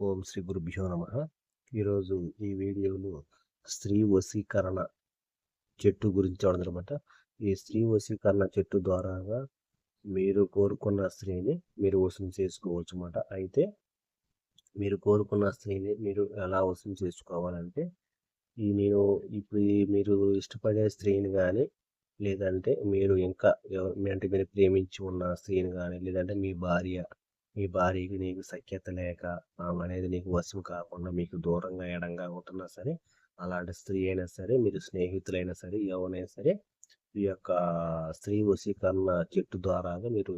ఓం శ్రీ గురుభ్యో నమ. ఈరోజు ఈ వీడియోలో స్త్రీ వశీకరణ చెట్టు గురించి అనమాట ఈ స్త్రీ వశీకరణ చెట్టు ద్వారాగా మీరు కోరుకున్న స్త్రీని మీరు వశం చేసుకోవచ్చు అన్నమాట అయితే మీరు కోరుకున్న స్త్రీని మీరు ఎలా వశం చేసుకోవాలంటే ఈ నేను ఇప్పుడు మీరు ఇష్టపడే స్త్రీని కానీ లేదంటే మీరు ఇంకా అంటే మీరు ప్రేమించి ఉన్న స్త్రీని కానీ లేదంటే మీ భార్య మీ భార్యకి నీకు సఖ్యత లేక ఆమె అనేది నీకు వశం కాకుండా మీకు దూరంగా ఎడంగా ఉంటున్నా సరే అలాంటి స్త్రీ అయినా సరే మీరు స్నేహితులైనా సరే ఎవరైనా సరే ఈ యొక్క స్త్రీ వశీకరణ చెట్టు ద్వారాగా మీరు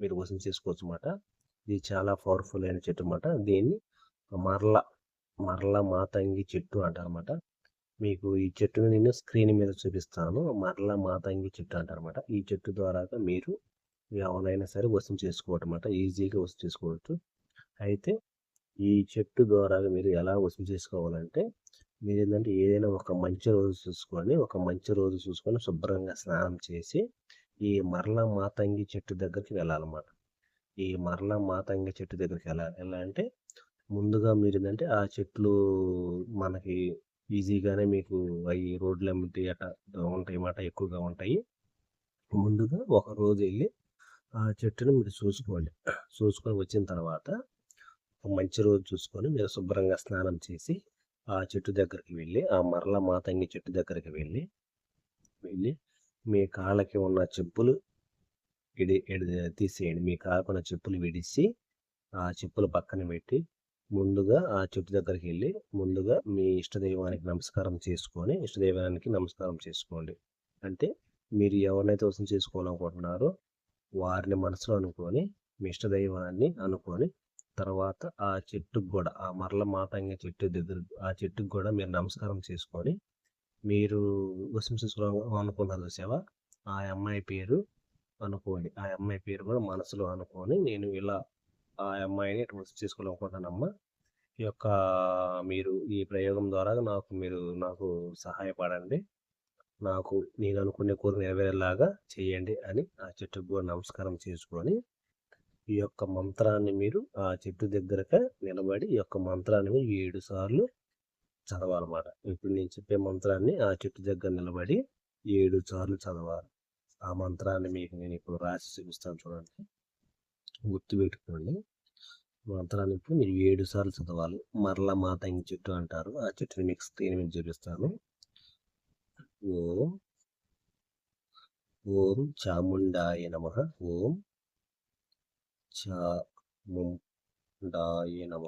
మీరు వశం చేసుకోవచ్చు అన్నమాట. ఇది చాలా పవర్ఫుల్ అయిన చెట్టు అన్నమాట. దీన్ని మరల మరల మాతంగి చెట్టు అంటారన్నమాట మీకు ఈ చెట్టును నేను స్క్రీన్ మీద చూపిస్తాను. మరల మాతంగి చెట్టు అంటారన్నమాట ఈ చెట్టు ద్వారాగా మీరు ఎవరైనా సరే వసం చేసుకోవటం అన్నమాట. ఈజీగా వసం చేసుకోవచ్చు. అయితే ఈ చెట్టు ద్వారా మీరు ఎలా వసం చేసుకోవాలంటే మీరు ఏంటంటే ఏదైనా ఒక మంచి రోజు చూసుకొని ఒక మంచి రోజు చూసుకొని శుభ్రంగా స్నానం చేసి ఈ మరల మాతంగి చెట్టు దగ్గరికి వెళ్ళాలన్నమాట. ఈ మరల మాతంగి చెట్టు దగ్గరికి వెళ్ళాలి ఎలా అంటే ముందుగా మీరు ఏంటంటే ఆ చెట్లు మనకి ఈజీగానే మీకు అవి రోడ్లు అమ్మితే అట ఉంటాయి అన్నమాట ఎక్కువగా ఉంటాయి. ముందుగా ఒక రోజు వెళ్ళి ఆ చెట్టును మీరు చూసుకోండి. చూసుకొని వచ్చిన తర్వాత మంచి రోజు చూసుకొని మీరు శుభ్రంగా స్నానం చేసి ఆ చెట్టు దగ్గరికి వెళ్ళి ఆ మరల మాతంగి చెట్టు దగ్గరికి వెళ్ళి వెళ్ళి మీ కాళ్ళకి ఉన్న చెప్పులు ఇడి తీసేయండి. మీ కాళ్ళకున్న చెప్పులు విడిచి ఆ చెప్పులు పక్కన పెట్టి ముందుగా ఆ చెట్టు దగ్గరికి వెళ్ళి ముందుగా మీ ఇష్టదైవానికి నమస్కారం చేసుకొని ఇష్టదైవానికి నమస్కారం చేసుకోండి. అంటే మీరు ఎవరినైతే వసం చేసుకోవాలనుకుంటున్నారో వారిని మనసులో అనుకొని మీ ఇష్టదైవాన్ని అనుకొని తర్వాత ఆ చెట్టుకు కూడా ఆ మరల మాతంగ చెట్టు దగ్గర ఆ చెట్టుకు కూడా మీరు నమస్కారం చేసుకొని మీరు వసం అనుకున్నారు చూసావా? ఆ అమ్మాయి పేరు అనుకోండి. ఆ అమ్మాయి పేరు కూడా మనసులో అనుకొని నేను ఇలా ఆ అమ్మాయిని వసం చేసుకోవాలనుకుంటానమ్మా ఈ యొక్క మీరు ఈ ప్రయోగం ద్వారా నాకు మీరు నాకు సహాయపడండి. నాకు నేను అనుకునే కోరిక నెరవేరేలాగా చేయండి అని ఆ చెట్టుకు కూడా నమస్కారం చేసుకొని ఈ యొక్క మంత్రాన్ని మీరు ఆ చెట్టు దగ్గరగా నిలబడి ఈ యొక్క మంత్రాన్ని మీరు ఏడు సార్లు చదవాలన్నమాట ఇప్పుడు నేను చెప్పే మంత్రాన్ని ఆ చెట్టు దగ్గర నిలబడి ఏడు సార్లు చదవాలి. ఆ మంత్రాన్ని మీకు నేను ఇప్పుడు రాసి చూపిస్తాను చూడండి. గుర్తుపెట్టుకోండి మంత్రాన్ని ఇప్పుడు మీరు ఏడు సార్లు చదవాలి. మరల మాత ఇంక చెట్టు అంటారు. ఆ చెట్టుని మీకు స్క్రీన్ మీద చూపిస్తాను. ఓం ఓం చాముండాయ నమ ఓం చాముండాయ నమ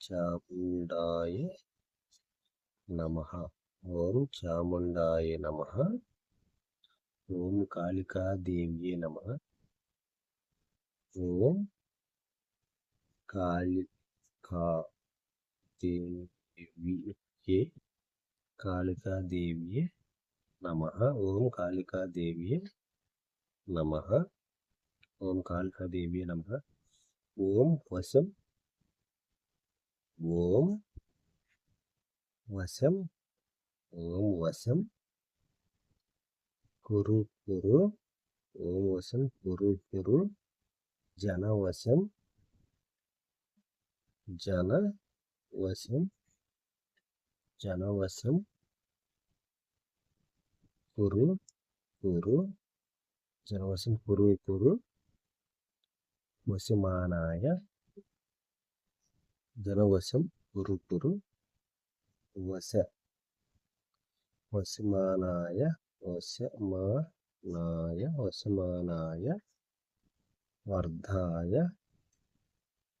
చాముండాయ నమ ఓం చాముండాయ నమ ఓం కాళికాదేవ్యే నమ ఓం కాళికా దేవి కాళికాదేవి నమ ఓం కాళికాదేవి నమ ఓం కాళికాదేవి నమ ఓం వశం ఓం వశం ఓం వశం కురు కురు ఓం వశం కురు కురు జనవశం జన వశం జనవశం కురు కురు జనవశం కురు కురు వశమానాయ జనవశం కురు కురు వశ వశమానాయ వశమానాయ వశమానాయ వర్ధాయ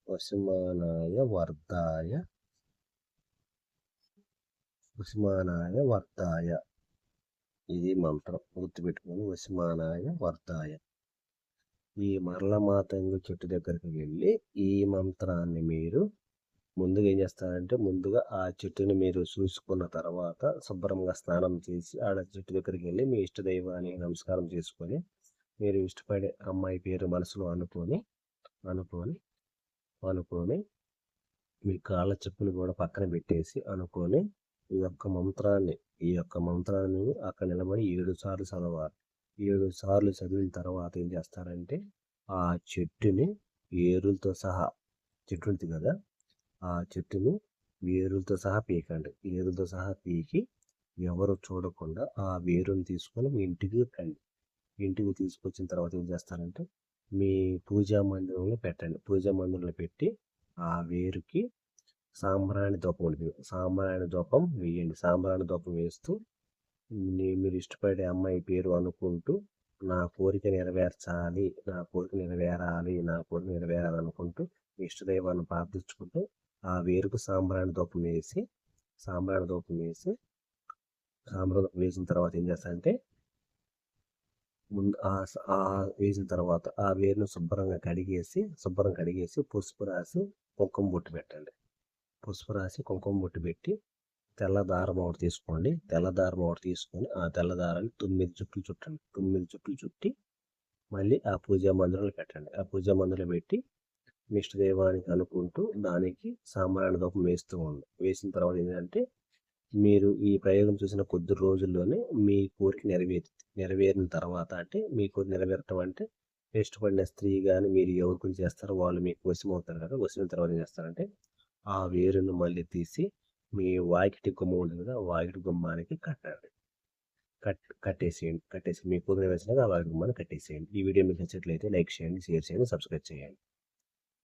వశమానాయ వర్ధాయ ఉసిమానాయ వర్తాయ. ఇది మంత్రం. గుర్తుపెట్టుకొని ఉసిమానాయ వర్తాయ. ఈ మరల మాతంగు చెట్టు దగ్గరికి వెళ్ళి ఈ మంత్రాన్ని మీరు ముందుగా ఏం చేస్తారంటే ముందుగా ఆ చెట్టుని మీరు చూసుకున్న తర్వాత శుభ్రంగా స్నానం చేసి ఆడ చెట్టు దగ్గరికి వెళ్ళి మీ ఇష్టదైవానికి నమస్కారం చేసుకొని మీరు ఇష్టపడే అమ్మాయి పేరు మనసులో అనుకొని అనుకొని అనుకొని మీ కాళ్ళ చెప్పులు కూడా పక్కన పెట్టేసి అనుకొని ఈ యొక్క మంత్రాన్ని ఈ యొక్క మంత్రాన్ని అక్కడ నిలబడి ఏడు సార్లు చదవాలి. ఏడు సార్లు చదివిన తర్వాత ఏం చేస్తారంటే ఆ చెట్టుని ఏరులతో సహా చెట్టు ఉంది కదా ఆ చెట్టును వేరులతో సహా పీకండి. వేరులతో సహా పీకి ఎవరు చూడకుండా ఆ వేరుని తీసుకొని మీ ఇంటికి రండి. ఇంటికి తీసుకొచ్చిన తర్వాత ఏం చేస్తారంటే మీ పూజా మందిరంలో పెట్టండి. పూజా మందిరంలో పెట్టి ఆ వేరుకి సాంబ్రాణి దూపం ఉంటుంది సాంబ్రాణి దూపం వేయండి. సాంబ్రాణి దూపం వేస్తూ మీరు ఇష్టపడే అమ్మాయి పేరు అనుకుంటూ నా కోరిక నెరవేర్చాలి నా కోరిక నెరవేరాలి నా కోరిక నెరవేరాలి అనుకుంటూ ఇష్టదైవాన్ని ప్రార్థించుకుంటూ ఆ వేరుకు సాంబ్రాణి దూపం వేసి సాంబ్రాణి దూపం వేసి సాంబ్రాణి దూపం వేసిన తర్వాత ఏం చేస్తారంటే ముందు ఆ ఆ వేసిన తర్వాత ఆ వేరును శుభ్రంగా కడిగేసి శుభ్రం కడిగేసి పసుపు రాసి కుంకుమ బొట్టు పెట్టండి. పసుపు రాసి కుంకుమ బొట్టు పెట్టి తెల్ల దారం ఒకటి తీసుకోండి. తెల్ల దారం ఒకటి తీసుకొని ఆ తెల్ల దారాన్ని తొమ్మిది చుట్లు చుట్టండి. తొమ్మిది చుట్లు చుట్టి మళ్ళీ ఆ పూజా మందిరంలో పెట్టండి. ఆ పూజా మందిరంలో పెట్టి మిష్టి ఇష్టదైవానికి అనుకుంటూ దానికి సాంబ్రాణి దూపం వేస్తూ ఉండండి వేసిన తర్వాత ఏంటంటే మీరు ఈ ప్రయోగం చూసిన కొద్ది రోజుల్లోనే మీ కోరిక నెరవేరుతుంది నెరవేరిన తర్వాత అంటే మీ కోరిక నెరవేరటం అంటే ఇష్టపడిన స్త్రీ కానీ మీరు ఎవరి గురించి చేస్తారో వాళ్ళు మీకు వశం అవుతారు కదా. వశమైన తర్వాత ఏం చేస్తారంటే ఆ వేరును మళ్ళీ తీసి మీ వాకిటి గుమ్మ ఉంటుంది వాకిటి గుమ్మానికి కట్టండి. కట్ కట్టేసేయండి. కట్టేసి మీ కోరిక వేసినాక ఆ వాకిటి గుమ్మాన్ని కట్టేసేయండి. ఈ వీడియో మీకు నచ్చినట్లయితే లైక్ చేయండి షేర్ చేయండి సబ్స్క్రైబ్ చేయండి.